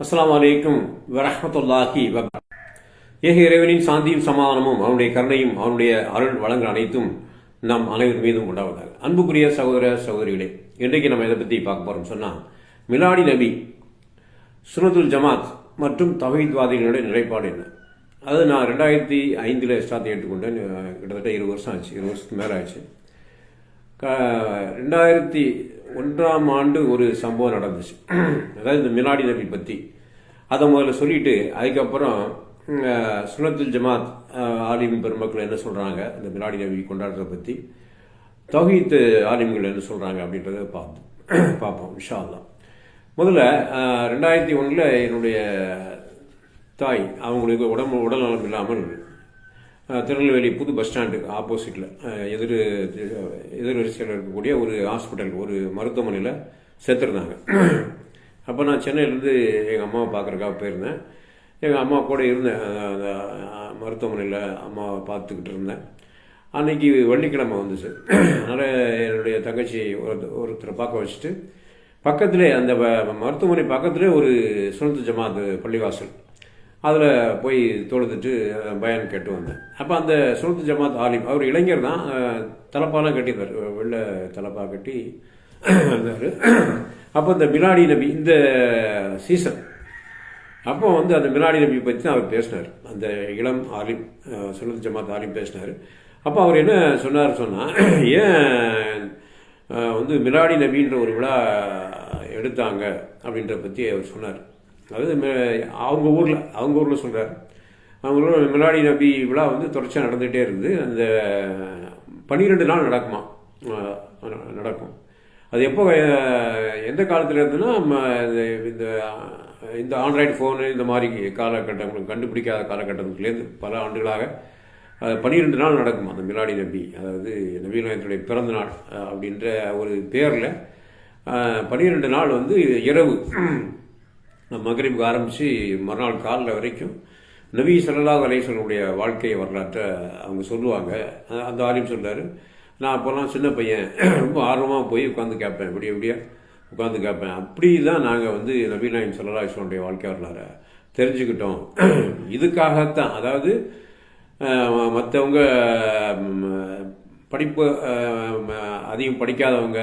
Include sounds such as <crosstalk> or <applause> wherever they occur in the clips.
அஸ்லாம் வலைக்கும் வரஹ்மத்துல்லாஹி வப ஏக இறைவனின் சாந்தியும் சமாதானமும் அவனுடைய கருணையும் அவனுடைய அருள் வழங்குற அனைத்தும் நம் அனைவர் மீதும் உண்டாவதாக. அன்புக்குரிய சகோதர சகோதரிகளே இன்றைக்கு நம்ம இதை பற்றி பார்க்க போகிறோம் சொன்னால் மிலாடி நபி சுனதுல் ஜமாத் மற்றும் தவஹீத்வாதிகளுடைய நிலைப்பாடு என்ன? அது நான் ரெண்டாயிரத்தி ஐந்தில் ஸ்டார்ட் ஏற்றுக்கொண்டேன். கிட்டத்தட்ட இருபது வருஷம் ஆச்சு. இருபது வருஷத்துக்கு மேலே ஆச்சு. க- ரெண்டாயிரத்தி ஒன்றாம் ஆண்டு ஒரு சம்பவம் நடந்துச்சு. அதாவது இந்த மிலாடி நபி பற்றி அதை முதல்ல சொல்லிட்டு அதுக்கப்புறம் சுனத்துல் ஜமாத் ஆலிம் பெருமக்கள் என்ன சொல்கிறாங்க இந்த மிலாடி நபி கொண்டாடுறதை பற்றி தௌஹீத் ஆலிம்கள் என்ன சொல்கிறாங்க அப்படின்றத பார்ப்போம் பார்ப்போம் இன்ஷா தான் முதல்ல ரெண்டாயிரத்தி ஒன்றில் என்னுடைய தாய் அவங்களுக்கு உடம்பு உடல்நலம் இல்லாமல் திருநெல்வேலி புது பஸ் ஸ்டாண்டுக்கு ஆப்போசிட்டில் எதிர் எதிர் வரிசையில் இருக்கக்கூடிய ஒரு ஹாஸ்பிட்டல் ஒரு மருத்துவமனையில் சேர்த்துருந்தாங்க. அப்போ நான் சென்னையிலேருந்து எங்கள் அம்மாவை பார்க்குறக்காக போயிருந்தேன். எங்கள் அம்மா கூட இருந்தேன் அந்த மருத்துவமனையில் அம்மாவை பார்த்துக்கிட்டு இருந்தேன். அன்னைக்கு வெள்ளிக்கிழமை வந்துச்சு. அதனால் என்னுடைய தங்கச்சி ஒரு- ஒருத்தரை பார்க்க வச்சுட்டு பக்கத்திலே அந்த மருத்துவமனை பக்கத்திலே ஒரு சுனத்து ஜமாத் பள்ளிவாசல். அதில் போய் தொழுதுட்டு அஹ், பயான் கேட்டு வந்தேன். அப்போ அந்த சுனத்து ஜமாத் ஆலிம் அவர் இளைஞர் தான் தலப்பாலாம் கட்டியிருந்தார் வெள்ளை தலப்பா கட்டி <clears throat> இருந்தார் அப்போ இந்த மிலாடி நபி இந்த சீசன் அப்போ வந்து அந்த மிலாடி நபி பற்றி தான் அவர் பேசினார். அந்த இளம் ஆலிம் அஹ், சுனத்து ஜமாத் ஆலிம் பேசினார். அப்போ அவர் என்ன சொன்னார் சொன்னால் <clears throat> ஏன் வந்து மிலாடி நபின்ற ஒரு விழா எடுத்தாங்க அப்படின்ற பற்றி அவர் சொன்னார். அதாவது அவங்க ஊரில் அவங்க ஊரில் சொல்கிறார் அவங்க ஊரில் மிலாடி நபி விழா வந்து தொடர்ச்சியாக நடந்துகிட்டே இருந்து அந்த பன்னிரெண்டு நாள் நடக்குமா? நடக்கும். அது எப்போ எந்த காலத்தில் இருந்துன்னா இந்த- இந்த இந்த ஆண்ட்ராய்டு ஃபோனு இந்த மாதிரி காலகட்டங்களுக்கு கண்டுபிடிக்காத காலகட்டத்துலேருந்து பல ஆண்டுகளாக அது பன்னிரெண்டு நாள் நடக்கும் அந்த மிலாடி நபி? அதாவது நபி பிறந்த நாள் அப்படின்ற ஒரு பேரில் பன்னிரெண்டு நாள் வந்து இரவு. மகரிபுக்கு ஆரம்பித்து மறுநாள் காலைல வரைக்கும் நபி சல்லா அலைஹி வாழ்க்கை வரலாற்றை அவங்க சொல்லுவாங்க. அந்த ஆலிம் சொல்கிறார் நான் அப்போல்லாம் சின்ன பையன் ரொம்ப ஆர்வமாக போய் உட்காந்து கேட்பேன். இப்படி விடிய உட்காந்து கேட்பேன். அப்படி தான் நாங்கள் வந்து நபி நாயம் ஸல்லல்லாஹு வாழ்க்கை வரலாறை தெரிஞ்சுக்கிட்டோம். இதுக்காகத்தான் அதாவது மற்றவங்க படிப்பு அதிகம் படிக்காதவங்க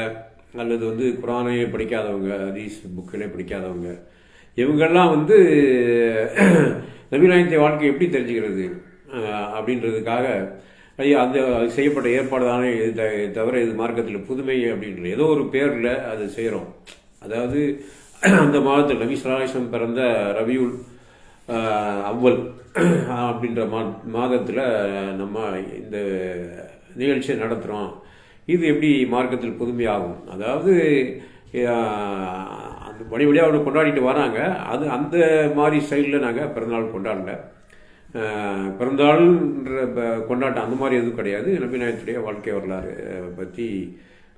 அல்லது வந்து குரானையே படிக்காதவங்க ஹதீஸ் புக்கிலே படிக்காதவங்க இவங்கெல்லாம் வந்து <clears throat> நவீனாயத்தை வாழ்க்கை எப்படி தெரிஞ்சுக்கிறது? அப்படின்றதுக்காக ஐயா அந்த செய்யப்பட்ட ஏற்பாடு தானே இது த- தவிர இது மார்க்கத்தில் புதுமை அப்படின்ற ஏதோ ஒரு பேரில் அது செய்கிறோம் அதாவது <clears throat> அந்த மாதத்தில் நபி சலாஹம் பிறந்த ரவியுல் அவ்வல் <clears throat> அப்படின்ற மா மாதத்தில் நம்ம இந்த நிகழ்ச்சியை நடத்துகிறோம் இது எப்படி மார்க்கத்தில் புதுமையாகும்? அதாவது வழி வழியாக அவங்க கொண்டாடிட்டு வராங்க. அது அந்த மாதிரி ஸ்டைலில் நாங்கள் பிறந்தநாள் கொண்டாடல. ஆஹ், பிறந்தநாள்ன்ற ப- கொண்டாட்டம் அந்த மாதிரி எதுவும் கிடையாது. நபிநாயகத்துடைய வாழ்க்கை வரலாறு பற்றி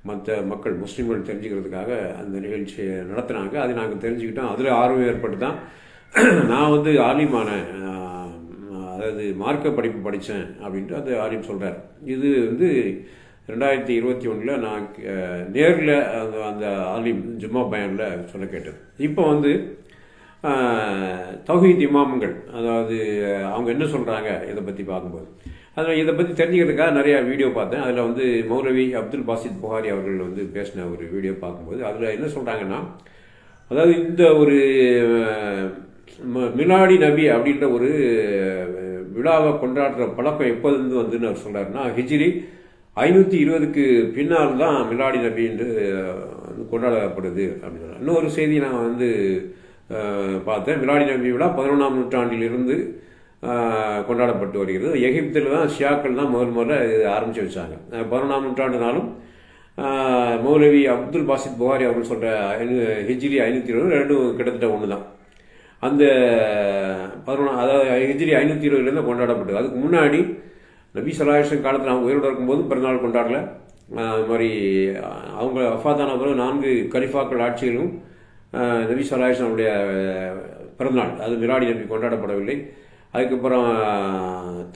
மற்ற மக்கள் முஸ்லீம்கள் தெரிஞ்சுக்கிறதுக்காக அந்த நிகழ்ச்சியை நடத்துனாங்க. அதை நாங்கள் தெரிஞ்சுக்கிட்டோம். அதில் ஆர்வம் ஏற்பட்டு தான் <clears throat> நான் வந்து ஆலிமான அதாவது மார்க்க படிப்பு படித்தேன் அப்படின்ட்டு அந்த ஆலிம் சொல்கிறார் இது வந்து ரெண்டாயிரத்தி இருபத்தி ஒன்றில் நான் நேரில் அந்த அந்த ஆலிம் ஜும்மா பயனில் சொல்ல கேட்டது. இப்போ வந்து தௌஹீத் இமாம்கள் அதாவது அவங்க என்ன சொல்கிறாங்க இதை பற்றி பார்க்கும்போது. அதில் இதை பற்றி தெரிஞ்சுக்கிறதுக்காக நிறையா வீடியோ பார்த்தேன். அதில் வந்து மௌரவி அப்துல் பாசித் புகாரி அவர்கள் வந்து பேசின ஒரு வீடியோ பார்க்கும்போது அதில் என்ன சொல்கிறாங்கன்னா அதாவது இந்த ஒரு மினாடி மிலாடி நபி அப்படின்ற ஒரு விழாவை கொண்டாடுற பழக்கம் எப்போதுலேருந்து வந்துன்னு அவர் சொல்கிறாருன்னா ஹிஜ்ரி ஐநூற்றி இருபதுக்கு பின்னால் தான் மிலாடி நபி என்று கொண்டாடப்படுது அப்படின்னு இன்னொரு செய்தி நான் வந்து பார்த்தேன். மிலாடி நபி விழா பதினொன்றாம் நூற்றாண்டிலிருந்து கொண்டாடப்பட்டு வருகிறது. எகிப்தில் தான் ஷியாக்கள் தான் முதல் முதல்ல இது ஆரம்பித்து வச்சாங்க. பதினொன்றாம் நூற்றாண்டுனாலும் மௌலவி அப்துல் பாசித் புகாரி அவர்கள் சொல்கிற ஐநூ- ஹிஜ்ரி ஐநூற்றி இருபது ரெண்டும் கிட்டத்தட்ட ஒன்று தான் அந்த பதினொன்று அதாவது ஹிஜ்ரி ஐநூற்றி இருபதுலேருந்து கொண்டாடப்பட்டது. அதுக்கு முன்னாடி நபி சலாஹம் காலத்தில் அவங்க உயிரோடு இருக்கும்போது பிறந்தநாள் கொண்டாடல. அது மாதிரி அவங்க அஃபாதான பிறகு நான்கு கலிஃபாக்கள் ஆட்சிகளும் நபி சலாஹம் அவருடைய பிறந்தநாள் அது மிராடி நபி கொண்டாடப்படவில்லை. அதுக்கப்புறம்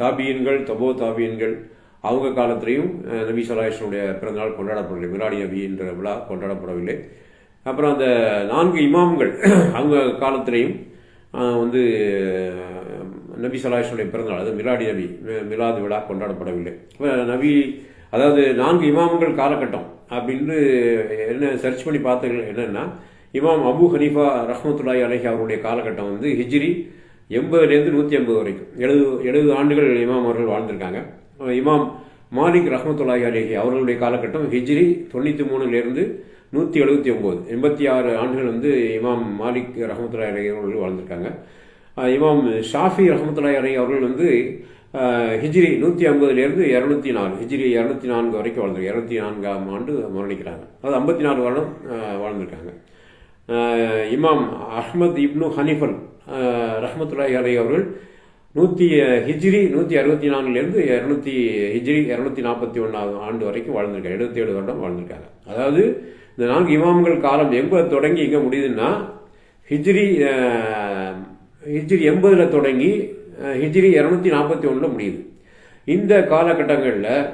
தாபியன்கள் தபோ தாபியன்கள் அவங்க காலத்திலையும் நபி சலாஹனுடைய பிறந்தநாள் கொண்டாடப்படவில்லை. மிராடி நபி என்ற விழா கொண்டாடப்படவில்லை. அப்புறம் அந்த நான்கு இமாம்கள் <clears throat> அவங்க காலத்திலையும் வந்து நபி சலாஹ்லுடைய பிறந்தநாள் அது மிலாடி நபி மிலாது விழா கொண்டாடப்படவில்லை. நபி அதாவது நான்கு இமாம்கள் காலகட்டம் அப்படின்னு என்ன சர்ச் பண்ணி பார்த்தீங்க என்னென்னா இமாம் அபு ஹனீஃபா ரஹமத்துல்லாய் அலஹி அவருடைய காலகட்டம் வந்து ஹிஜ்ரி எண்பதுலேருந்து நூற்றி ஐம்பது வரைக்கும். எழுபது எழுபது ஆண்டுகள் இமாம் அவர்கள் வாழ்ந்திருக்காங்க. இமாம் மாலிக் ரஹமத்துல்லாய் அலைஹி அவர்களுடைய காலகட்டம் ஹிஜ்ரி தொண்ணூற்றி மூணுலேருந்து நூற்றி எழுபத்தி ஒம்பது. எண்பத்தி ஆறு ஆண்டுகள் வந்து இமாம் மாலிக் ரஹமத்துல்லாய் அலைஹி அவர்கள் வாழ்ந்திருக்காங்க. இமாம் ஷாஃபி ரஹமத்துல்லாய் அலைஹி அவர்கள் வந்து ஹிஜ்ரி நூற்றி ஐம்பதுலேருந்து இரநூத்தி நாலு ஹிஜ்ரி இரநூத்தி நான்கு வரைக்கும் வாழ்ந்து இரநூத்தி நான்காம் ஆண்டு மரணிக்கிறாங்க. அதாவது ஐம்பத்தி நாலு வருடம் வாழ்ந்திருக்காங்க. இமாம் அஹ்மத் இப்னு ஹனிஃபல் ரஹமத்துல்லாய் ரஹ்மத்துல்லாஹி அவர்கள் நூற்றி ஹிஜ்ரி நூற்றி அறுபத்தி நாலுலேருந்து இரநூத்தி ஹிஜ்ரி இரநூத்தி நாற்பத்தி ஒன்றாவது ஆண்டு வரைக்கும் வாழ்ந்திருக்காங்க. எழுபத்தி ஏழு வருடம் வாழ்ந்திருக்காங்க. அதாவது இந்த நான்கு இமாம்கள் காலம் எங்கே தொடங்கி எங்கே முடியுதுன்னா ஹிஜ்ரி ஹிஜ்ரி எண்பதில் தொடங்கி ஹிஜ்ரி இரநூத்தி நாற்பத்தி ஒன்றில் முடியுது. இந்த காலகட்டங்களில்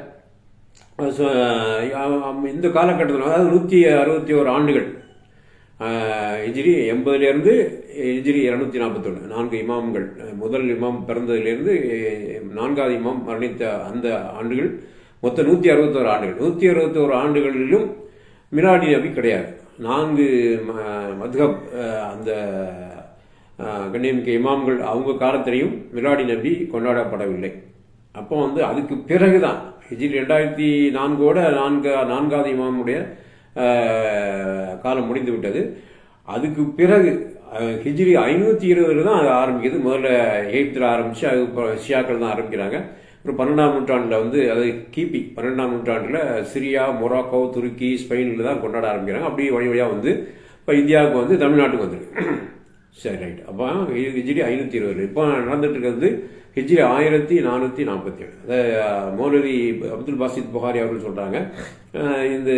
இந்த காலகட்டத்தில் அதாவது நூற்றி அறுபத்தி ஓரு ஆண்டுகள் ஹிஜ்ரி எண்பதுலேருந்து ஹிஜ்ரி இரநூத்தி நாற்பத்தொன்று நான்கு இமாம்கள் முதல் இமாம் பிறந்ததுலேருந்து நான்காவது இமாம் மரணித்த அந்த ஆண்டுகள் மொத்தம் நூற்றி அறுபத்தோரு ஆண்டுகள். நூற்றி அறுபத்தோரு ஆண்டுகளிலும் மிராடி நபி கிடையாது. நான்கு ம- அந்த கண்ணியமிக்க இமாம்கள் அவங்க காலத்திலையும் மிலாடி நபி கொண்டாடப்படவில்லை. அப்போ வந்து அதுக்கு பிறகு தான் ஹிஜ்ரி ரெண்டாயிரத்தி நான்கோட நான்கு நான்காவது இமாமுடைய காலம் முடிந்து விட்டது. அதுக்கு பிறகு ஹிஜ்ரி ஐநூற்றி இருபதுல தான் அது ஆரம்பிக்குது. முதல்ல எயித்தில் ஆரம்பிச்சு அது இப்போ ஷியாக்கள் தான் ஆரம்பிக்கிறாங்க. அப்புறம் பன்னெண்டாம் நூற்றாண்டில் வந்து அது கிபி பன்னெண்டாம் நூற்றாண்டில் சிரியா மொராக்கோ துருக்கி ஸ்பெயினில் தான் கொண்டாட ஆரம்பிக்கிறாங்க. அப்படியே வழி வழியாக வந்து இப்போ இந்தியாவுக்கு வந்து தமிழ்நாட்டுக்கு வந்துருக்கு. சரி ரைட் அப்போ ஹிஜ்ரி ஐநூற்றி இருபது. இப்போ நடந்துட்டு இருக்கிறது ஹிஜ்ரி ஆயிரத்தி நானூற்றி நாற்பத்தி ஏழு. அதை மௌலவி அப்துல் பாசித் புகாரி அவர்கள் சொல்கிறாங்க இந்த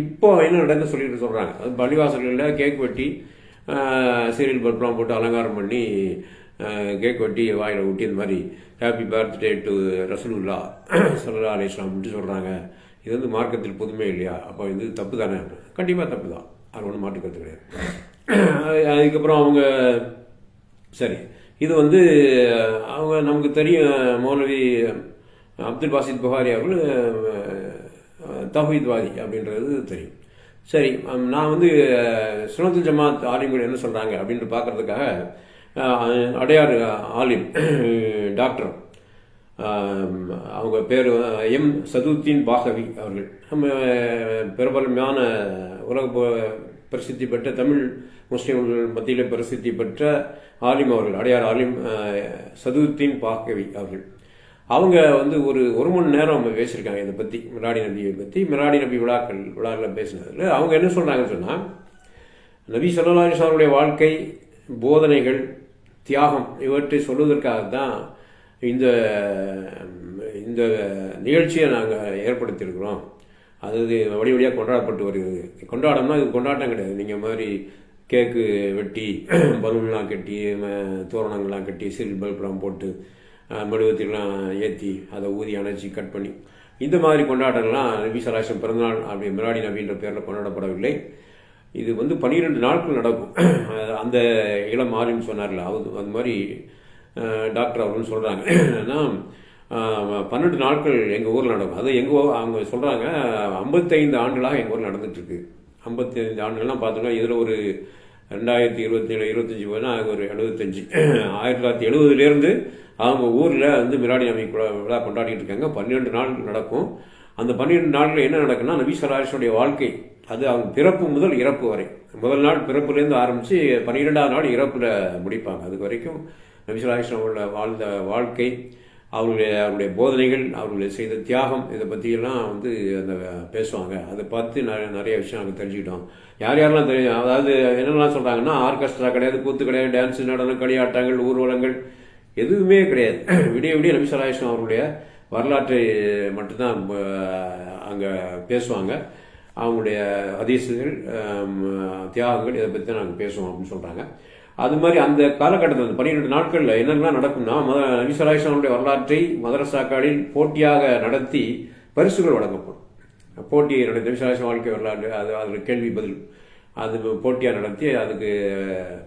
இப்போ என்ன நடந்து சொல்லிட்டு சொல்கிறாங்க அது பள்ளிவாசல்களில் கேக் வெட்டி சீரியல் பல்ப்லாம் போட்டு அலங்காரம் பண்ணி கேக் வெட்டி வாயில் ஊட்டி இந்த மாதிரி ஹாப்பி பர்த்டே டு ரசூலுல்லா சல்லா அலி இஸ்லாம்ட்டு சொல்கிறாங்க இது வந்து மார்க்கத்தில் புதுமை இல்லையா? அப்போ இது தப்பு தானே? கண்டிப்பாக தப்பு தான். அது ஒன்றும் மாட்டுக்கிறது கிடையாது. <clears throat> அதுக்கப்புறம் அவங்க சரி. இது வந்து அவங்க நமக்கு தெரியும் மௌலவி அப்துல் பாசித் புகாரி அவர்கள் தஹீத்வாதி அப்படின்றது தெரியும். சரி நான் வந்து அஹ், சுனத்துல் ஜமாத் ஆலிம்கள் என்ன சொல்கிறாங்க அப்படின்ட்டு பார்க்கறதுக்காக அடையாறு அடையார் ஆலிம் டாக்டர் அவங்க பேர் எம் சதுத்தீன் பாகவி அவர்கள். நம்ம பிரபலமான உலக பிரசித்தி பெற்ற தமிழ் முஸ்லீம்கள் மத்தியில் பிரசித்தி பெற்ற ஆலிம் அவர்கள் அடையார் ஆலிம் சதுத்தீன் பாகவி அவர்கள். அவங்க வந்து ஒரு ஒரு மணி நேரம் அவங்க பேசியிருக்காங்க இதை பற்றி மிராடி நபியை பற்றி மிராடி நபி விழாக்கள் விழாக்களில் பேசினதில் அவங்க என்ன சொல்கிறாங்கன்னு சொன்னால் நபி ஸல்லல்லாஹு அலிஸ்லாமுடைய வாழ்க்கை போதனைகள் தியாகம் இவற்றை சொல்வதற்காக தான் இந்த இந்த நிகழ்ச்சியை நாங்கள் ஏற்படுத்தியிருக்கிறோம். அது வழி வழியாக கொண்டாடப்பட்டு வருகிறது. கொண்டாடம்னா இது கொண்டாட்டம் கிடையாது. நீங்கள் மாதிரி கேக்கு வெட்டி <clears throat> பலூன்லாம் கட்டி தோரணங்கள்லாம் கட்டி சிறு பல்பெலாம் போட்டு அஹ், ஏற்றி அதை ஊதி அணைச்சி கட் பண்ணி இந்த மாதிரி கொண்டாட்டங்கள்லாம் நபி சலாசம் பிறந்தநாள் அப்படி மிராடி நபின்ற பேரில் கொண்டாடப்படவில்லை. இது வந்து பன்னிரெண்டு நாட்கள் நடக்கும். அந்த இளம் ஆலிம் சொன்னார்ல அது அது மாதிரி டாக்டர் அவர்கள் சொல்கிறாங்க ஏன்னா பன்னெண்டு நாட்கள் எங்கள் ஊரில் நடக்கும். அது எங்கள் அவங்க சொல்கிறாங்க ஐம்பத்தைந்து ஆண்டுகளாக எங்கள் ஊரில் நடந்துட்டுருக்கு ஐம்பத்தி ஐந்து ஆண்டுகள்லாம் பார்த்தோம்னா இதில் ஒரு ரெண்டாயிரத்தி இருபத்தேழு இருபத்தஞ்சி போனால் அது ஒரு எழுபத்தஞ்சு. <clears throat> ஆயிரத்தி தொள்ளாயிரத்தி எழுபதுலேருந்து அவங்க ஊரில் வந்து மிராடி அமை விழா- கொண்டாடிட்டு இருக்காங்க. பன்னிரெண்டு நாள் நடக்கும். அந்த பன்னிரெண்டு நாளில் என்ன நடக்குன்னா நபி வாழ்க்கை அது அவங்க பிறப்பு முதல் இறப்பு வரை. முதல் நாள் பிறப்புலேருந்து ஆரம்பித்து பன்னிரெண்டாவது நாள் இறப்பில் முடிப்பாங்க. அது வரைக்கும் நபி சலாஹ் வாழ்ந்த வாழ்க்கை. அவருடைய அவருடைய போதனைகள் அவருடைய செய்த தியாகம் இதை பற்றியெல்லாம் வந்து அந்த பேசுவாங்க. அதை பார்த்து நிறைய நிறைய விஷயம் நாங்கள் தெரிஞ்சுக்கிட்டோம். யார் யாரெல்லாம் தெரியும்? அதாவது என்னெல்லாம் சொல்கிறாங்கன்னா ஆர்கெஸ்ட்ரா கிடையாது கூத்து கிடையாது டான்ஸ் நடனம் களியாட்டங்கள் ஊர்வலங்கள் எதுவுமே கிடையாது. <clears throat> விடிய விடிய நபி அவருடைய வரலாற்றை மட்டும்தான் அங்கே பேசுவாங்க. அவங்களுடைய ஹதீஸுகள் தியாகங்கள் இதை பற்றி தான் நாங்கள் பேசுவோம் அப்படின்னு சொல்கிறாங்க அது மாதிரி அந்த காலகட்டத்தில் அந்த பன்னிரெண்டு நாட்களில் என்னெல்லாம் நடக்கும்னா மத நபி வரலாற்றை மதரசாக்களில் போட்டியாக நடத்தி பரிசுகள் வழங்கப்படும். போட்டி என்னுடைய நபி வாழ்க்கை வரலாறு அது அதில் கேள்வி பதில். அது போட்டியாக நடத்தி அதுக்கு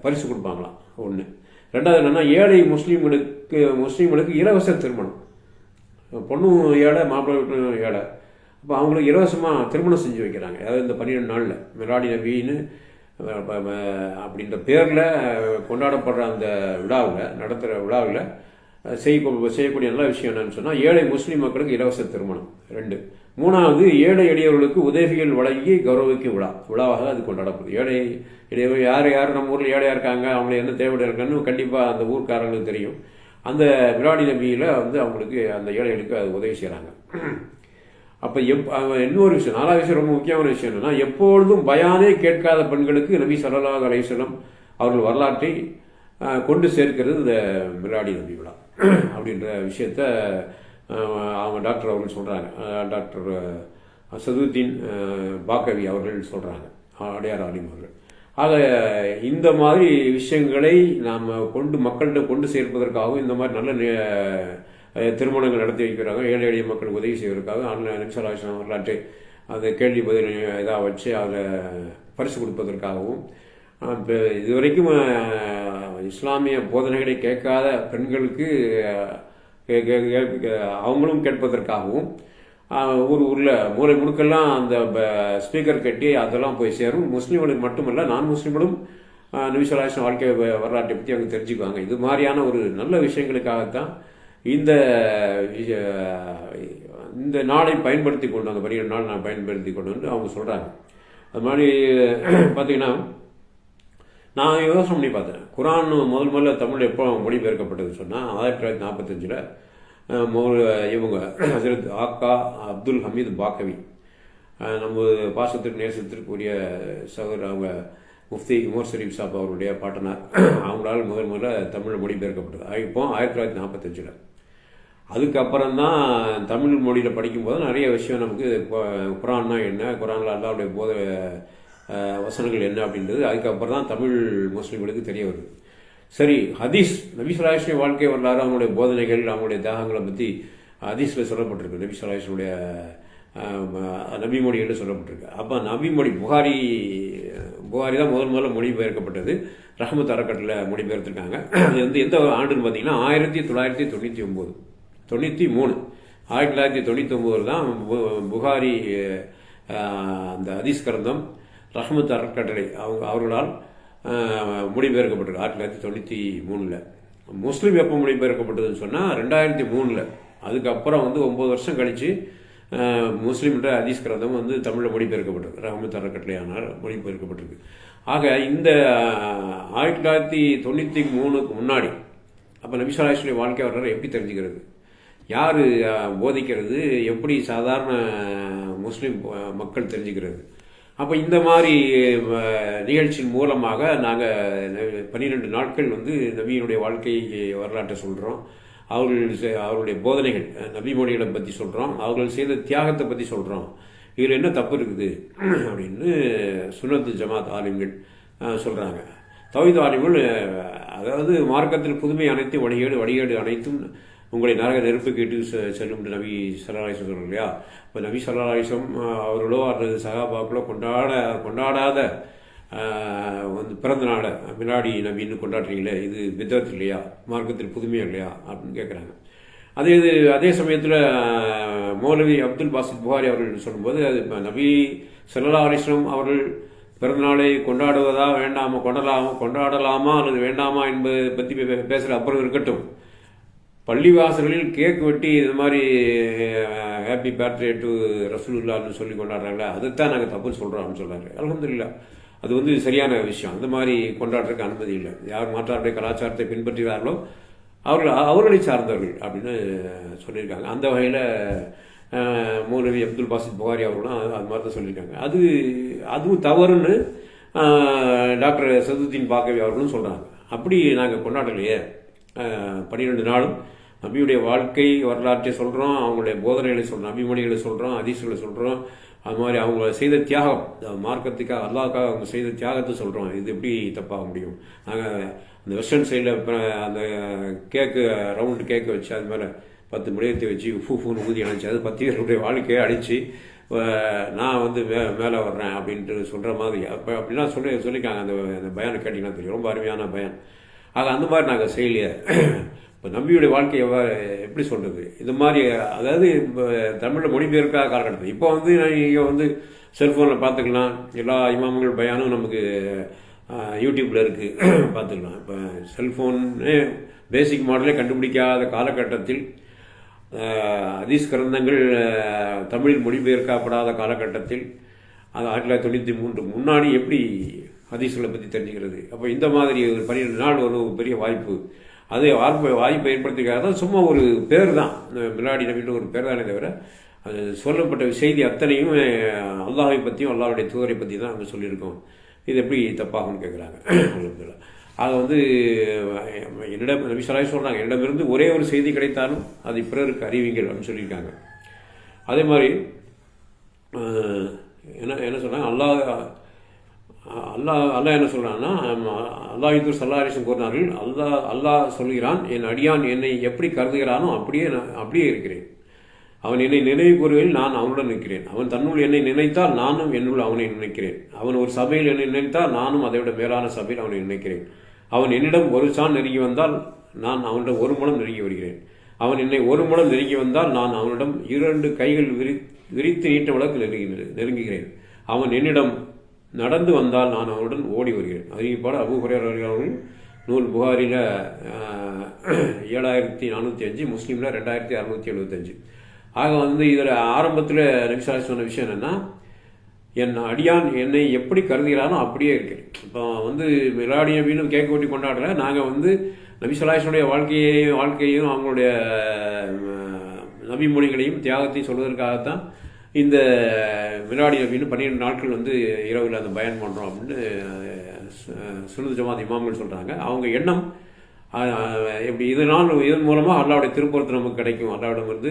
பரிசு கொடுப்பாங்களாம் ஒன்று ரெண்டாவது என்னென்னா ஏழை முஸ்லீம்களுக்கு முஸ்லீம்களுக்கு இலவச திருமணம். பொண்ணும் ஏழை மாப்பிள்ளை வீட்டும் ஏழை. அப்போ அவங்களுக்கு இலவசமாக திருமணம் செஞ்சு வைக்கிறாங்க. அதாவது இந்த பன்னிரெண்டு நாளில். மிராடி நபின்னு அப்படின்ற பேரில் கொண்டாடப்படுற அந்த விழாவில் நடத்துகிற விழாவில் செய்ய செய்யக்கூடிய நல்ல விஷயம் என்னன்னு சொன்னால் ஏழை முஸ்லீம் மக்களுக்கு இலவச திருமணம் ரெண்டு. மூணாவது ஏழை எளியவர்களுக்கு உதவிகள் வழங்கி கௌரவிக்கும் விழா. விழாவாக அது கொண்டாடப்படுது ஏழை எளியவர் யார் யார் நம்ம ஊரில் ஏழையாக இருக்காங்க அவங்களுக்கு என்ன தேவை இருக்கான்னு கண்டிப்பாக அந்த ஊர்க்காரங்களுக்கு தெரியும். அந்த மிராடி நபியில் வந்து அவங்களுக்கு அந்த ஏழைகளுக்கு அது உதவி செய்கிறாங்க அப்போ எப் அவன் இன்னொரு விஷயம்? நாலாவது விஷயம் ரொம்ப முக்கியமான விஷயம் என்னன்னா எப்பொழுதும் பயானே கேட்காத பெண்களுக்கு நபி ஸல்லல்லாஹு அலைஹி அவர்கள் வரலாற்றை கொண்டு சேர்க்கிறது இந்த மிராடி நபி விழா. <clears throat> அப்படின்ற விஷயத்த அவங்க டாக்டர் அவர்கள் சொல்கிறாங்க டாக்டர் சதுத்தீன் பாக்கவி அவர்கள் சொல்கிறாங்க அடையார் ஆலிம் அவர்கள். ஆக இந்த மாதிரி விஷயங்களை நாம் கொண்டு மக்கள்கிட்ட கொண்டு சேர்ப்பதற்காகவும் இந்த மாதிரி நல்ல திருமணங்கள் நடத்தி வைக்கிறாங்க. ஏழை எளிய மக்களுக்கு உதவி செய்வதற்காக ஆன்லைன் நிமிஷம் வரலாற்றை அதை கேள்வி பதில் இதாக வச்சு அதை பரிசு கொடுப்பதற்காகவும் இப்போ இதுவரைக்கும் இஸ்லாமிய போதனைகளை கேட்காத பெண்களுக்கு கே- அவங்களும் கேட்பதற்காகவும் ஊர் ஊரில் மூளை முழுக்கெல்லாம் அந்த ஸ்பீக்கர் கட்டி அதெல்லாம் போய் சேரும். முஸ்லீம்களுக்கு மட்டுமல்ல நான் முஸ்லீம்களும் நிமிஷலாசன் வாழ்க்கை வரலாற்றை பற்றி அவங்க தெரிஞ்சுக்குவாங்க. இது மாதிரியான ஒரு நல்ல விஷயங்களுக்காகத்தான் இந்த இந்த நாளை பயன்படுத்தி கொண்டு அந்த பனிரெண்டு நாள் நான் பயன்படுத்தி கொண்டு வந்து அவங்க சொல்கிறாங்க அது மாதிரி பார்த்தீங்கன்னா நான் யோசனை பண்ணி பார்த்தேன். குரான் முதல் முதல்ல தமிழ் எப்போ மொழிபெயர்க்கப்பட்டதுன்னு சொன்னால் ஆயிரத்தி தொள்ளாயிரத்தி நாற்பத்தஞ்சில் இவங்க ஹசரத் ஆக்கா அப்துல் ஹமீது பாக்கவி நம்ம பாசத்திற்கு நேசத்திற்குரிய சகோதரர் அவங்க முஃப்தி உமர் ஷரீப் சாப் அவருடைய பாட்டனார் அவங்களால் முதல் முதல்ல தமிழ் மொழிபெயர்க்கப்பட்டது. இப்போ ஆயிரத்தி தொள்ளாயிரத்தி நாற்பத்தஞ்சில். அதுக்கப்புறம் தான் தமிழ் மொழியில் படிக்கும்போது நிறைய விஷயம் நமக்கு குரான்னா என்ன குரானில் அல்லாவுடைய போத வசனங்கள் என்ன அப்படின்றது அதுக்கப்புறம் தான் தமிழ் முஸ்லீம்களுக்கு தெரிய வருது. சரி ஹதீஸ் நபிசுலாஷனுடைய வாழ்க்கை வரலாறு அவங்களுடைய போதனைகள் அவங்களுடைய தியாகங்களை பற்றி ஹதீஸில் சொல்லப்பட்டிருக்கு. நபிசுலாயிஸ்வனுடைய நபி மொழிகள்னு சொல்லப்பட்டிருக்கு. அப்போ நபிமொழி புகாரி புகாரி தான் முதல் முதல்ல மொழிபெயர்க்கப்பட்டது. ரஹமத் அறக்கட்டில் மொழிபெயர்த்திருக்காங்க. அது வந்து எந்த ஆண்டுன்னு பார்த்தீங்கன்னா ஆயிரத்தி தொள்ளாயிரத்தி தொண்ணூற்றி ஒம்பது. தொண்ணூற்றி மூணு. ஆயிரத்தி தொள்ளாயிரத்தி தொண்ணூற்றி ஒம்பது தான் பு- புகாரி அந்த ஹதீஸ் கிரந்தம் ரஹமத் அறக்கட்டளை அவங்க அவர்களால் அஹ், மொழிபெயர்க்கப்பட்டிருக்கு ஆயிரத்தி தொள்ளாயிரத்தி தொண்ணூற்றி மூணில். முஸ்லீம் எப்போ மொழிபெயர்க்கப்பட்டதுன்னு சொன்னால் ரெண்டாயிரத்தி மூணில். அதுக்கப்புறம் வந்து ஒம்பது வருஷம் கழித்து முஸ்லீம்ன்ற ஹதீஸ் கிரந்தம் வந்து தமிழில் மொழிபெயர்க்கப்பட்டிருக்கு ரஹமத் அறக்கட்டளையானால் மொழிபெயர்க்கப்பட்டிருக்கு. ஆக இந்த ஆயிரத்தி தொள்ளாயிரத்தி தொண்ணூற்றி மூணுக்கு முன்னாடி அப்போ நபிசாலேஸ்வரிய வாழ்க்கை வரலாறு எப்படி தெரிஞ்சுக்கிறது? யார் போதிக்கிறது எப்படி சாதாரண முஸ்லீம் மக்கள் தெரிஞ்சுக்கிறது? அப்போ இந்த மாதிரி நிகழ்ச்சியின் மூலமாக நாங்கள் பன்னிரெண்டு நாட்கள் வந்து நபியினுடைய வாழ்க்கை வரலாற்றை சொல்கிறோம் அவர்கள் அவருடைய போதனைகள் நபி மொழிகளை பற்றி சொல்கிறோம் அவர்கள் செய்த தியாகத்தை பற்றி சொல்கிறோம் இதில் என்ன தப்பு இருக்குது? <clears throat> அப்படின்னு சுனத்து ஜமாத் ஆலிம்கள் சொல்கிறாங்க தவித ஆலிம்கள் அதாவது மார்க்கத்தில் புதுமை அனைத்தும் வழிகேடு வழிகேடு அனைத்தும் உங்களை நரக நெருப்புக்கு இட்டு செ- செல்லும் நபி சல்லாஹிசம் சொல்கிறோம் இல்லையா? இப்போ நபி சல்லாஹிசம் அவர்களோ அல்லது சகாபாக்களோ கொண்டாட கொண்டாடாத வந்து பிறந்த நாளை மிலாடி நபின்னு கொண்டாடுறீங்களே இது வித்தத்து இல்லையா? மார்க்கத்தில் புதுமை இல்லையா? அப்படின்னு கேட்குறாங்க அதே இது அதே சமயத்தில் மௌலவி அப்துல் பாசித் புகாரி அவர்கள் சொல்லும்போது அது இப்போ நபி சல்லா அலிஸ்லாம் அவர்கள் பிறந்தநாளை கொண்டாடுவதா வேண்டாமா கொண்டாடலாமா கொண்டாடலாமா அல்லது வேண்டாமா என்பதை பற்றி பேசுகிற அப்புறம் இருக்கட்டும். பள்ளிவாசல்களில் கேக் வெட்டி இது மாதிரி ஹாப்பி பர்த்டே டு ரசூலுல்லான்னு சொல்லி கொண்டாடுறாங்களே அதைத்தான் நாங்கள் தப்புன்னு சொல்கிறோம் அப்படின்னு சொல்கிறாரு அல்ஹம்துலில்லாஹ் அது வந்து சரியான விஷயம். அந்த மாதிரி கொண்டாடுறதுக்கு அனுமதி இல்லை. யார் மாற்றாருடைய கலாச்சாரத்தை பின்பற்றுகிறார்களோ அவர்கள் அவர்களை சார்ந்தவர்கள் அப்படின்னு சொல்லியிருக்காங்க. அந்த வகையில் மௌலவி அப்துல் பாசித் புகாரி அவர்களும் அது மாதிரி தான் சொல்லியிருக்காங்க. அது அதுவும் தவறுன்னு டாக்டர் சதுத்தீன் பாக்கவி அவர்களும் சொல்கிறாங்க அப்படி நாங்கள் கொண்டாடலையே. பன்னிரெண்டு நாளும் நபியுடைய வாழ்க்கை வரலாற்றை சொல்கிறோம் அவங்களுடைய போதனைகளை சொல்கிறோம் அபிமொழிகளை சொல்கிறோம் அதிசயங்களை சொல்கிறோம் அது மாதிரி அவங்க செய்த தியாகம் மார்க்கத்துக்காக அல்லாவுக்காக அவங்க செய்த தியாகத்தை சொல்கிறோம் இது எப்படி தப்பாக முடியும்? நாங்கள் அந்த வெஸ்டர்ன் சைடில் அந்த கேக்கு ரவுண்டு கேக்கு வச்சு அது மேலே பத்து முடியத்தை வச்சு ஃபூ ஃபூன்னு ஊதி அணைச்சி அது பத்து பேருடைய வாழ்க்கையை அடித்து நான் வந்து மே மேலே வர்றேன் அப்படின்ட்டு சொல்கிற மாதிரி. அப்போ அப்படிலாம் சொல்லி சொல்லியிருக்காங்க. அந்த அந்த பயனை கேட்டிங்கன்னா தெரியும். ரொம்ப அருமையான பயன். ஆக அந்த மாதிரி நாங்கள் செய்யலையே. இப்போ நம்பியுடைய வாழ்க்கை எவ்வாறு எப்படி சொல்கிறது இது மாதிரி அதாவது இப்போ தமிழில் மொழிபெயர்க்காத காலகட்டத்தில். இப்போ வந்து நீங்கள் வந்து செல்ஃபோனில் பார்த்துக்கலாம். எல்லா இமாம்கள் பயானும் நமக்கு யூடியூப்பில் இருக்குது பார்த்துக்கலாம். இப்போ செல்ஃபோனே பேசிக் மாடலே கண்டுபிடிக்காத காலகட்டத்தில் அதீஸ் கிரந்தங்கள் தமிழில் மொழிபெயர்க்கப்படாத காலகட்டத்தில் அது ஆயிரத்தி தொள்ளாயிரத்தி தொண்ணூற்றி மூன்று முன்னாடி எப்படி ஹதீஸ்களை பற்றி தெரிஞ்சுக்கிறது. அப்போ இந்த மாதிரி ஒரு பன்னிரெண்டு நாள் ஒரு பெரிய வாய்ப்பு. அது வாய்ப்பு வாய்ப்பை ஏற்படுத்திக்காக சும்மா ஒரு பேர் தான் மிலாடி நபின்னு ஒரு பேர் தானே தவிர அது சொல்லப்பட்ட செய்தி அத்தனையும் அல்லாஹை பற்றியும் அல்லாவுடைய தூதரை பற்றி தான் நம்ம சொல்லியிருக்கோம். இது எப்படி தப்பாகும்னு கேட்குறாங்க அதை வந்து என்னிடம் நபி சொல்லாய் சொல்கிறாங்க என்னிடமிருந்து ஒரே ஒரு செய்தி கிடைத்தாலும் அது பிறருக்கு அறிவிங்கள் அப்படின்னு சொல்லியிருக்காங்க. அதே மாதிரி என்ன என்ன சொன்னாங்க? அல்லாஹ் அல்லாஹ் அல்லாஹ் என்ன சொல்கிறான்னா அல்லாஹ் இது சல்லாரிசம் கூறினார்கள் அல்லாஹ் அல்லாஹ் சொல்கிறான் என் அடியான் என்னை எப்படி கருதுகிறானோ அப்படியே நான் அப்படியே இருக்கிறேன். அவன் என்னை நினைவு கூறுகையில் நான் அவனுடன் நிற்கிறேன். அவன் தன்னுள் என்னை நினைத்தால் நானும் என்னுள் அவனை நினைக்கிறேன். அவன் ஒரு சபையில் என்னை நினைத்தால் நானும் அதை விட மேலான சபையில் அவனை நினைக்கிறேன். அவன் என்னிடம் ஒரு சான் நெருங்கி வந்தால் நான் அவனிடம் ஒரு மூலம் நெருங்கி வருகிறேன். அவன் என்னை ஒரு மூலம் நெருங்கி வந்தால் நான் அவனிடம் இரண்டு கைகள் விரி விரித்து நீட்ட வழக்கு நெருங்கி நெருங்குகிறேன். அவன் என்னிடம் நடந்து வந்தால் நான் அவருடன் ஓடி வருகிறேன். அறிவிப்பாடு அபு ஹுரேர் அவர்கள் நூல் புகாரில் ஏழாயிரத்தி நானூற்றி அஞ்சு முஸ்லீமில் ரெண்டாயிரத்தி அறுநூத்தி எழுபத்தஞ்சு ஆக வந்து இதில் ஆரம்பத்தில் நபிசாரி சொன்ன விஷயம் என்னென்னா என் அடியான் என்னை எப்படி கருதுகிறானோ அப்படியே இருக்கிறேன். இப்போ வந்து மிலாடி அப்படின்னு கேட்க ஓட்டி கொண்டாடல. நாங்கள் வந்து நபிசலாசனுடைய வாழ்க்கையையும் வாழ்க்கையையும் அவங்களுடைய நபிமொழிகளையும் தியாகத்தையும் சொல்வதற்காகத்தான் இந்த மிலாடி அப்படின்னு பன்னிரெண்டு நாட்கள் வந்து இரவில் அந்த பயன் பண்ணுறோம் அப்படின்னு சுனது ஜமாத் இமாம்கள் சொல்கிறாங்க அவங்க எண்ணம் எப்படி இதனால் இதன் மூலமாக அல்லாவுடைய திருப்பூரத்து நமக்கு கிடைக்கும். அல்லாவிடம் வந்து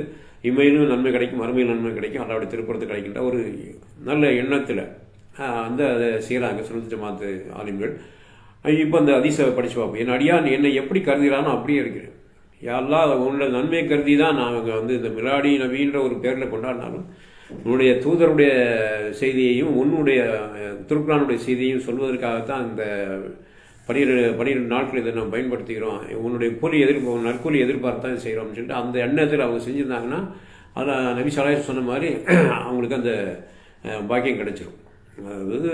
இமையிலும் நன்மை கிடைக்கும் மறுமையில் நன்மை கிடைக்கும். அல்லாவுடைய திருப்பூரத்து கிடைக்கின்ற ஒரு நல்ல எண்ணத்தில் அந்த அதை செய்கிறாங்க சுனது ஜமாத்து ஆலிம்கள். இப்போ அந்த அதிச படிச்சு பார்ப்போம். என் அடியா என்னை எப்படி கருதுகிறானோ அப்படியே இருக்கிறேன். யாரெல்லாம் உன்னோட நன்மை கருதி தான் நான் அவங்க வந்து இந்த மிலாடி நபின்ற ஒரு பேரில் கொண்டாடினாலும் உன்னுடைய தூதருடைய செய்தியையும் உன்னுடைய திருக்குறானுடைய செய்தியையும் சொல்வதற்காகத்தான் அந்த பனிரெண்டு பனிரெண்டு நாட்கள் இதை நம்ம பயன்படுத்திக்கிறோம் உன்னுடைய கூலி எதிர்ப்பு நற்கூலி எதிர்பார்த்து தான் செய்கிறோம்னு சொல்லிட்டு அந்த எண்ணத்தில் அவங்க செஞ்சுருந்தாங்கன்னா அதில் நபி சலாய் சொன்ன மாதிரி அவங்களுக்கு அந்த பாக்கியம் கிடைச்சிரும். அதாவது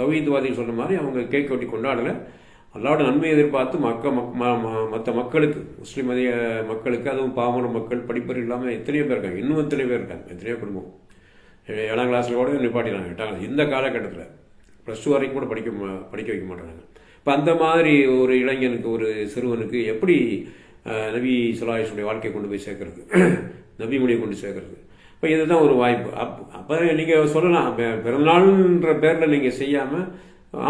தவீத்வாதின்னு சொன்ன மாதிரி அவங்க கேக் ஒட்டி கொண்டாடலை. அல்லாவோட நன்மையை எதிர்பார்த்து மக்க மற்ற மக்களுக்கு முஸ்லீம் மதிய மக்களுக்கு அதுவும் பாமர மக்கள் படிப்பறி இல்லாமல் எத்தனையோ பேர் இருக்காங்க. இன்னும் எத்தனையோ பேர் இருக்காங்க. எத்தனையோ குடும்பம். ஏழாம் கிளாஸில் கூட நிப்பாட்டினாங்க. எட்டாம் இந்த காலகட்டத்தில் ப்ளஸ் டூ வரைக்கும் கூட படிக்க படிக்க வைக்க மாட்டாங்க. இப்போ அந்த மாதிரி ஒரு இளைஞனுக்கு ஒரு சிறுவனுக்கு எப்படி நபி சுலாயுடைய வாழ்க்கையை கொண்டு போய் சேர்க்கறது? <clears throat> நபி மொழியை கொண்டு சேர்க்கறது. இப்போ இதுதான் ஒரு வாய்ப்பு. அப் அப்போ நீங்கள் சொல்லலாம். பிறந்தநாள்ன்ற பேரில் நீங்கள் செய்யாமல்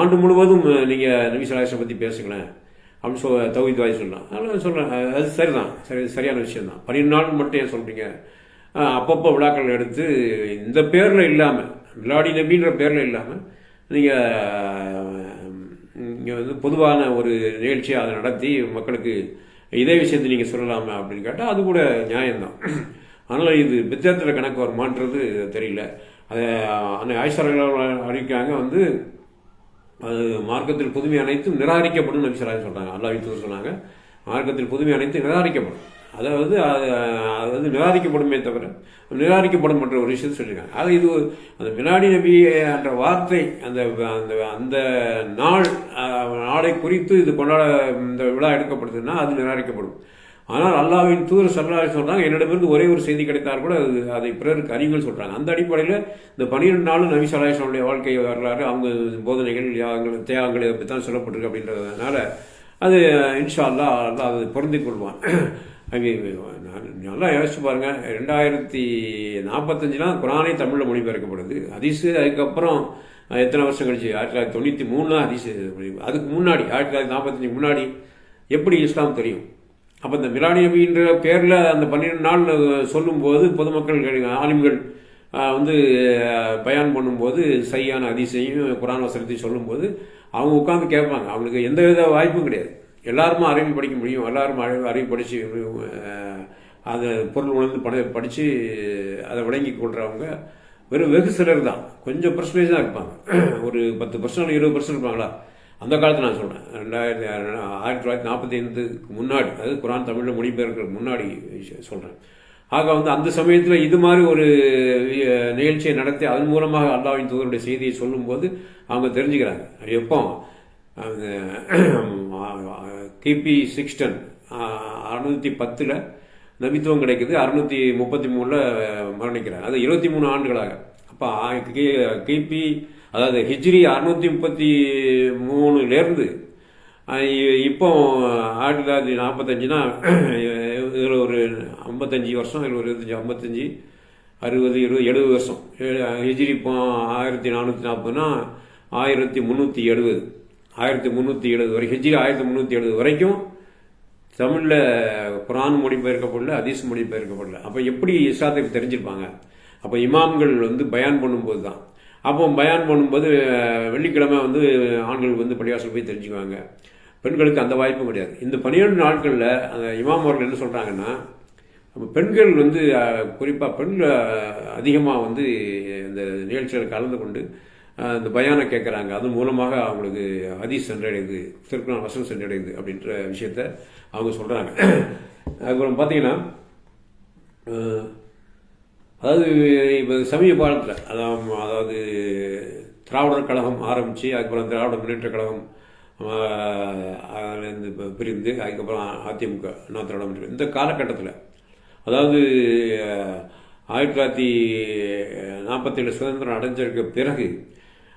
ஆண்டு முழுவதும் நீங்கள் நபி சலாஹை பற்றி பேசுங்களேன். அப்படின்னு சொல் தவித்வாய் சொல்லலாம் அதனால் சொல்கிறேன் அது சரிதான். சரி சரியான விஷயம் தான் பன்னிரெண்டு நாள் மட்டும் ஏன் சொல்கிறீங்க அப்பப்போ விழாக்கள் எடுத்து இந்த பேரில் இல்லாமல் மிலாடி நபின்ற பேரில் இல்லாமல் நீங்கள் இங்கே வந்து பொதுவான ஒரு நிகழ்ச்சியை அதை நடத்தி மக்களுக்கு இதே விஷயத்தை நீங்கள் சொல்லலாமே அப்படின்னு கேட்டால் அது கூட நியாயம்தான். அதனால் இது பித்தத்தில் கணக்கு வருமானது தெரியல. அதை அன்னை ஆய்ச்சாளர்கள் அறிவிக்காங்க வந்து அது மார்க்கத்தில் புதுமை அனைத்தும் நிராகரிக்கப்படும் நபிசராஜ் சொல்கிறாங்க அல்லாஹ் சொன்னாங்க மார்க்கத்தில் புதுமை அனைத்தும் நிராகரிக்கப்படும். அதாவது அது அது வந்து நிராகரிக்கப்படுமே தவிர நிராகரிக்கப்படும் என்ற ஒரு விஷயத்தை சொல்லியிருக்காங்க. அது இது அந்த வினாடி நபி என்ற வார்த்தை அந்த அந்த அந்த நாள் நாளை குறித்து இது கொண்டாட இந்த விழா எடுக்கப்படுதுன்னா அது நிராகரிக்கப்படும். ஆனால் அல்லாவின் தூர் சல்லாஹ் சொல்கிறாங்க என்னிடமிருந்து ஒரே ஒரு செய்தி கிடைத்தால் கூட அது அதை பிறருக்கு அறிவுகள் சொல்கிறாங்க அந்த அடிப்படையில் இந்த பன்னிரெண்டு நாளும் நபி சலாஹனுடைய வாழ்க்கை வரலாறு அவங்க போதனைகள் யாகங்கள் தியாகங்கள் இதை பற்றி தான் சொல்லப்பட்டிருக்கு அப்படின்றதுனால அது இன்ஷா அல்லா அல்லா அது பொருந்தி கொள்வான். நல்லா யோசிச்சு பாருங்க. ரெண்டாயிரத்தி நாற்பத்தஞ்சுலாம் குரானே தமிழில் மொழிபெயர்க்கப்படுது. அதிசு அதுக்கப்புறம் எத்தனை வருஷம் கழிச்சு? ஆயிரத்தி தொள்ளாயிரத்தி தொண்ணூற்றி மூணு அதிசு அதுக்கு முன்னாடி ஆயிரத்தி தொள்ளாயிரத்தி நாற்பத்தஞ்சு முன்னாடி எப்படி இஸ்லாம் தெரியும்? அப்போ இந்த மிராணி நபின்ற பேரில் அந்த பன்னிரெண்டு நாள் சொல்லும்போது பொதுமக்கள் ஆலிம்கள் வந்து பயான் பண்ணும்போது சரியான அதிசயம் குரான் வசனத்தையும் சொல்லும்போது அவங்க உட்காந்து கேட்பாங்க. அவங்களுக்கு எந்த வித வாய்ப்பும் கிடையாது. எல்லாருமே அறிவு படிக்க முடியும். எல்லாரும் அறிவு அறிவு படித்து அதை பொருள் உணர்ந்து படி படித்து அதை விளங்கி கொள்கிறவங்க வெறும் வெகு சிலர் தான். கொஞ்சம் பர்சன்டேஜ் தான் இருப்பாங்க. ஒரு பத்து பர்சன்ட் இருபது பர்சன்ட் இருப்பாங்களா? அந்த காலத்தில் நான் சொல்கிறேன் ரெண்டாயிரத்தி ஆயிரத்தி தொள்ளாயிரத்தி நாற்பத்தி ஐந்துக்கு முன்னாடி அதாவது குரான் தமிழில் மொழிபெயர்க்கிறதுக்கு முன்னாடி சொல்கிறேன் ஆக வந்து அந்த சமயத்தில் இது மாதிரி ஒரு நிகழ்ச்சியை நடத்தி அதன் மூலமாக அல்லாவின் தூதருடைய செய்தியை சொல்லும்போது அவங்க தெரிஞ்சுக்கிறாங்க. எப்போ? கிபி சிக்ஸ்டன் அறுநூத்தி பத்தில் நபித்துவம் கிடைக்குது. அறுநூத்தி முப்பத்தி மூணில் மரணிக்கிறாங்க. அது இருபத்தி மூணு ஆண்டுகளாக. அப்போ கிபி அதாவது ஹிஜ்ரி அறுநூற்றி முப்பத்தி மூணுலேருந்து இப்போ ஆயிரத்தி தொள்ளாயிரத்தி நாற்பத்தஞ்சுனா <clears throat> இதில் ஒரு ஐம்பத்தஞ்சு வருஷம் இதில் ஒரு இருபத்தஞ்சி ஐம்பத்தஞ்சு அறுபது இருபது எழுபது வருஷம். ஹிஜ்ரி இப்போ ஆயிரத்தி நானூற்றி நாற்பதுனா ஆயிரத்தி முந்நூற்றி எழுபது. ஆயிரத்தி முந்நூற்றி எழுபது வரை ஹிஜ்ரி ஆயிரத்தி முந்நூற்றி எழுபது வரைக்கும் தமிழில் குரான் மொழிபெயர்க்கப்படல அதீஸ் மொழிபெயர்க்கப்படல. அப்போ எப்படி இஸ்லாத்தை தெரிஞ்சிருப்பாங்க? அப்போ இமாம்கள் வந்து பயான் பண்ணும்போது தான் அப்போ பயான் பண்ணும்போது வெள்ளிக்கிழமை வந்து ஆண்கள் வந்து பள்ளிவாசல் போய் தெரிஞ்சுக்குவாங்க. பெண்களுக்கு அந்த வாய்ப்பும் கிடையாது. இந்த பன்னிரெண்டு நாட்களில் அந்த இமாம் அவர்கள் என்ன சொல்கிறாங்கன்னா நம்ம பெண்கள் வந்து குறிப்பாக பெண்கள் அதிகமாக வந்து இந்த நிகழ்ச்சியில் கலந்து கொண்டு அந்த இந்த பயானை கேட்குறாங்க. அது மூலமாக அவங்களுக்கு ஹதீஸ் சென்றடையுது. திருக்குறள் வசனம் சென்றடையுது அப்படின்ற விஷயத்த அவங்க சொல்கிறாங்க <clears throat> அப்புறம் பார்த்தீங்கன்னா அதாவது இப்போ சமீப காலத்தில் அதான் அதாவது திராவிடர் கழகம் ஆரம்பித்து அதுக்கப்புறம் திராவிட முன்னேற்ற கழகம் ஆஹ், அதுலேருந்து இப்போ பிரிந்து அதுக்கப்புறம் அதிமுக அண்ணா திராவிட முன்னேற்ற இந்த காலகட்டத்தில் அதாவது ஆயிரத்தி தொள்ளாயிரத்தி நாற்பத்தேழு சுதந்திரம் அடைஞ்சிருக்க பிறகு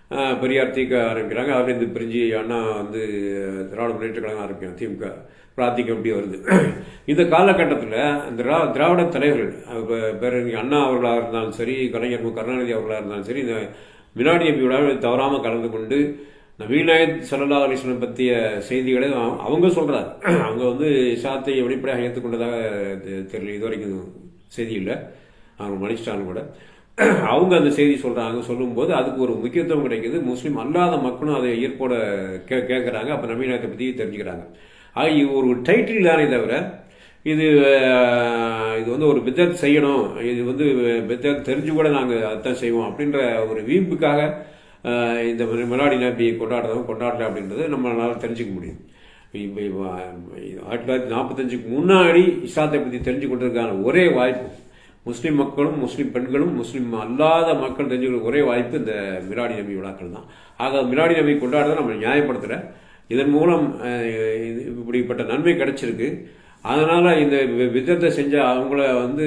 பெரியார் தீக்க ஆரம்பிக்கிறாங்க. அதுலேருந்து பிரிஞ்சு அண்ணா வந்து திராவிட முன்னேற்ற கழகம் ஆரம்பிக்கிறாங்க திமுக. பிரார்த்திக்க அப்படி வருது. <clears throat> இந்த காலகட்டத்தில் திரா திராவிட தலைவர்கள் அப்ப பேரறிஞர் அண்ணா அவர்களாக இருந்தாலும் சரி கலைஞர் மு. கருணாநிதி அவர்களாக இருந்தாலும் சரி இந்த மினாடி எம்பியோட தவறாமல் கலந்து கொண்டு நவீனாயத் சல்லா அலிஸ்லம் பற்றிய செய்திகளை அவ- அவங்க சொல்றாங்க. <clears throat> அவங்க வந்து இஷாத்தை வெளிப்படையாக ஏற்றுக்கொண்டதாக தெரியல. இது வரைக்கும் செய்தி இல்லை. அவங்க மன்னிச்சிட்டாங்க கூட. <clears throat> அவங்க அந்த செய்தி சொல்கிறாங்க சொல்லும்போது அதுக்கு ஒரு முக்கியத்துவம் கிடைக்குது. முஸ்லீம் அல்லாத மக்களும் அதை ஈர்ப்போட கே கேட்குறாங்க அப்போ நவீனத்தை பற்றி தெரிஞ்சுக்கிறாங்க. ஆக ஒரு டைட்டில் தானே தவிர இது இது வந்து ஒரு பித்தத் செய்யணும். இது வந்து பித்தத் தெரிஞ்சு கூட நாங்கள் அதான் செய்வோம் அப்படின்ற ஒரு வீம்புக்காக இந்த மிலாடி நபி கொண்டாடுறதும் கொண்டாடல அப்படின்றது நம்மளால தெரிஞ்சுக்க முடியும். இப்போ ஆயிரத்தி தொள்ளாயிரத்தி நாற்பத்தஞ்சுக்கு முன்னாடி இஸ்லாத்தை பற்றி தெரிஞ்சு கொண்டிருக்கான ஒரே வாய்ப்பு முஸ்லீம் மக்களும் முஸ்லீம் பெண்களும் முஸ்லீம் அல்லாத மக்கள் தெரிஞ்சுக்கிற ஒரே வாய்ப்பு இந்த மிலாடி நபி விழாக்கள் தான். ஆக மிலாடி நபி கொண்டாடுறத நம்ம நியாயப்படுத்துகிற இதன் மூலம் இது இப்படிப்பட்ட நன்மை கிடைச்சிருக்கு. அதனால் இந்த விதத்தை செஞ்சால் அவங்கள வந்து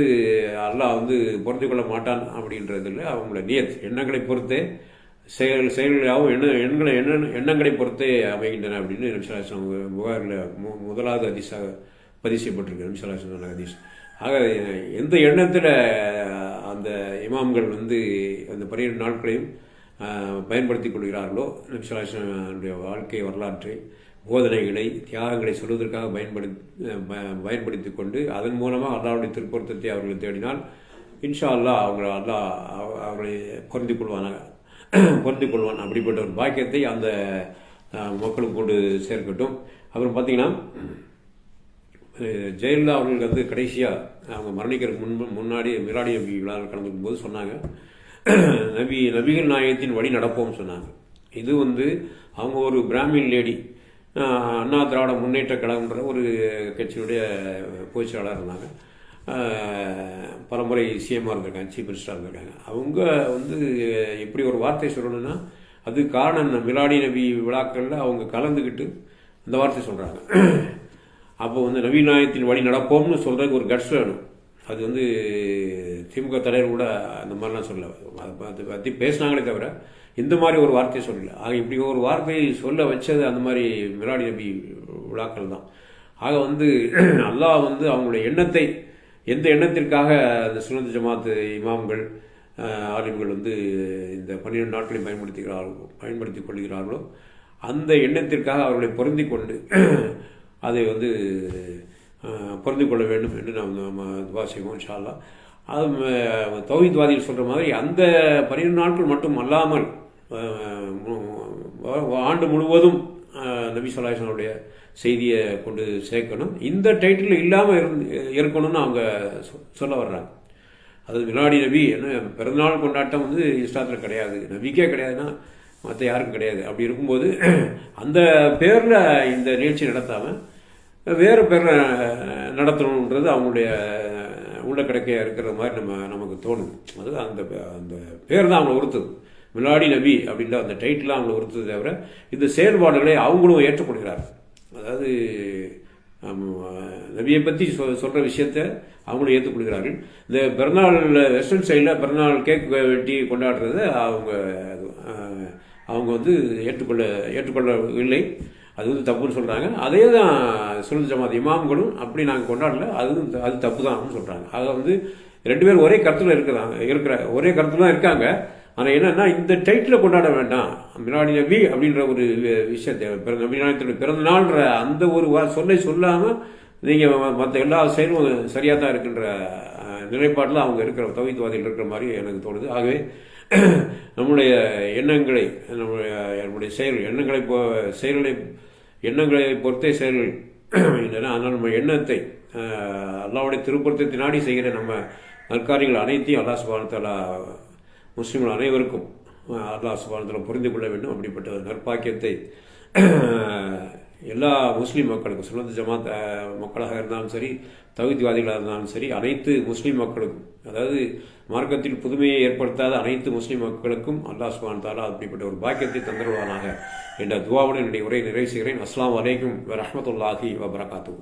அல்லாஹ் வந்து பொறுத்து கொள்ள மாட்டான் அப்படின்றதுல அவங்கள நியத் எண்ணங்களை பொறுத்தே செயல் செயல்களாகவும் எண்ண எண்களை எண்ண எண்ணங்களை பொறுத்தே அமைகின்றன அப்படின்னு நிமிஷாசனம் புகாரில் மு முதலாவது அதிசாக பதிவு செய்யப்பட்டிருக்கு. நிமிஷாசன ஹதீஸ். ஆக எந்த எண்ணத்தில் அந்த இமாம்கள் வந்து அந்த பன்னிரெண்டு நாட்களையும் பயன்படுத்தி கொள்கிறார்களோ நிமிஷாசனுடைய வாழ்க்கை வரலாற்றை போதனைகளை தியாகங்களை சொல்வதற்காக பயன்படுத்தி பயன்படுத்தி கொண்டு அதன் மூலமாக அல்லாவுடைய திருப்பொருத்தத்தை அவர்கள் தேடினால் இன்ஷா அல்லாஹ் அவங்க அல்லாஹ் அவ- அவர்களை பொருந்திக் கொள்வானாக <clears throat> பொருந்திக் கொள்வான். அப்படிப்பட்ட ஒரு பாக்கியத்தை அந்த மக்களுக்கு கொண்டு சேர்க்கட்டும். அப்புறம் பார்த்தீங்கன்னா ஜெயலலிதா அவர்களுக்கு வந்து கடைசியாக அவங்க மரணிக்கிறதுக்கு முன்பு முன்னாடி மிராடி நபி விழாவில் கலந்துக்கும் போது சொன்னாங்க. நபி நபிகள் நாயகத்தின் வழி நடப்போம்னு சொன்னாங்க. இது வந்து அவங்க ஒரு பிராமின் லேடி அண்ணா திராவிட முன்னேற்ற கழகம்ன்ற ஒரு கட்சியினுடைய பொதுச்செயலாளர் இருந்தாங்க. பரம்பரை சிஎம்மாக இருந்திருக்காங்க சீஃப் மினிஸ்டராக இருந்திருக்காங்க. அவங்க வந்து எப்படி ஒரு வார்த்தை சொல்லணும்னா அது காரணம் மிலாடி நபி விழாக்களில் அவங்க கலந்துக்கிட்டு அந்த வார்த்தை சொல்கிறாங்க அப்போ வந்து நவீனாயத்தின் வழி நடப்போம்னு சொல்கிறதுக்கு ஒரு கட்ஸ் வேணும். அது வந்து திமுக தலைவர் கூட அந்த மாதிரிலாம் சொல்ல அதை பற்றி பேசினாங்களே தவிர இந்த மாதிரி ஒரு வார்த்தையை சொல்லல. ஆக இப்படி ஒரு வார்த்தையை சொல்ல வச்சது அந்த மாதிரி மிராடி நபி விழாக்கள் தான். ஆக வந்து <clears throat> அல்லாஹ் வந்து அவங்களுடைய எண்ணத்தை எந்த எண்ணத்திற்காக அந்த சுனந்த ஜமாத்து இமாம்கள் ஆலிம்கள் வந்து இந்த பன்னிரெண்டு நாட்களை பயன்படுத்துகிறார்களோ பயன்படுத்தி கொள்கிறார்களோ அந்த எண்ணத்திற்காக அவர்களை பொருந்தி கொண்டு அதை வந்து புரிந்து கொள்ள வேண்டும் என்று நாம் நம்ம துவா செய்வோம் அது ம- சொல்கிற மாதிரி அந்த பன்னிரெண்டு நாட்கள் மட்டும் அல்லாமல் ஆண்டு முழுவதும் நபி சொல்லாசனுடைய செய்தியை கொண்டு சேர்க்கணும். இந்த டைட்டில் இல்லாமல் இருந்து இருக்கணும்னு அவங்க சொ- சொல்ல வர்றாங்க. அது வினாடி நபி என்ன பிறந்தநாள் கொண்டாட்டம் வந்து இஸ்லாத்தில் கிடையாது. நபிக்கே கிடையாதுன்னா மற்ற யாருக்கும் கிடையாது. அப்படி இருக்கும்போது அந்த பேரில் இந்த நிகழ்ச்சி நடத்தாமல் வேறு பேரில் நடத்தணுன்றது அவங்களுடைய உள்ள கிடைக்கையாக இருக்கிற மாதிரி நம்ம நமக்கு தோணுது. அது அந்த அந்த பேர் தான் அவங்களை உறுத்துது. மிலாடி நபி அப்படின்ற அந்த டைட்டில் அவங்களை உறுத்துது தவிர இந்த செயல்பாடுகளை அவங்களும் ஏற்றுக்கொள்கிறார் அதாவது நபியை பற்றி சொ சொல்கிற விஷயத்த அவங்களும் ஏற்றுக்கொள்கிறார்கள். இந்த பிறநாள் வெஸ்டர்ன் சைடில் பிறநாள் கேக் வெட்டி கொண்டாடுறத அவங்க அவங்க வந்து ஏற்றுக்கொள்ள ஏற்றுக்கொள்ளவில்லை. அது வந்து தப்புன்னு சொல்கிறாங்க அதே தான் சுனல் ஜமாத் இமாம்களும் அப்படி நாங்கள் கொண்டாடல. அது அது தப்பு தான் சொல்கிறாங்க அதை வந்து ரெண்டு பேரும் ஒரே கருத்தில் இருக்கிறாங்க இருக்கிற ஒரே கருத்தில் தான் இருக்காங்க. ஆனால் என்னென்னா இந்த டைட்டில் கொண்டாட வேண்டாம். மிராடி நபி அப்படின்ற ஒரு விஷயத்தை பிறந்த நபிநாயகத்துடைய பிறந்த நாள்ன்ற அந்த ஒரு சொல்லை சொல்லாமல் நீங்கள் மற்ற எல்லா செயலும் சரியாக தான் இருக்கின்ற நிலைப்பாட்டில் அவங்க இருக்கிற தவித்துவாதிகள் இருக்கிற மாதிரி எனக்கு தோணுது. ஆகவே நம்முடைய எண்ணங்களை நம்முடைய நம்முடைய செயல் எண்ணங்களை செயல்களை எண்ணங்களை பொறுத்தே செயல்கள் <clears throat> இல்லைன்னா அதனால் நம்ம எண்ணத்தை அல்லாவுடைய திருப்பொருத்தத்தை நாடி செய்கிற நம்ம நற்காரியங்கள் அனைத்தையும் அல்லா சுபானத்தாலா முஸ்லீம்கள் அனைவருக்கும் அல்லா சுபானத்தில் புரிந்து கொள்ள வேண்டும். அப்படிப்பட்ட நற்பாக்கியத்தை எல்லா முஸ்லீம் மக்களுக்கும் சுனந்த ஜமாத் மக்களாக இருந்தாலும் சரி தகுதிவாதிகளாக இருந்தாலும் சரி அனைத்து முஸ்லீம் மக்களுக்கும் அதாவது மார்க்கத்தில் புதுமையை ஏற்படுத்தாத அனைத்து முஸ்லீம் மக்களுக்கும் அல்லாஹ் சுபான் தாலா அப்படிப்பட்ட ஒரு பாக்கியத்தை தந்தருவானாக என்ற துவாவுடன் என்னுடைய உரை நிறைவு செய்கிறேன். அஸ்லாம் வலைக்கும் வரமத்துல்லாஹி வபரகாத்து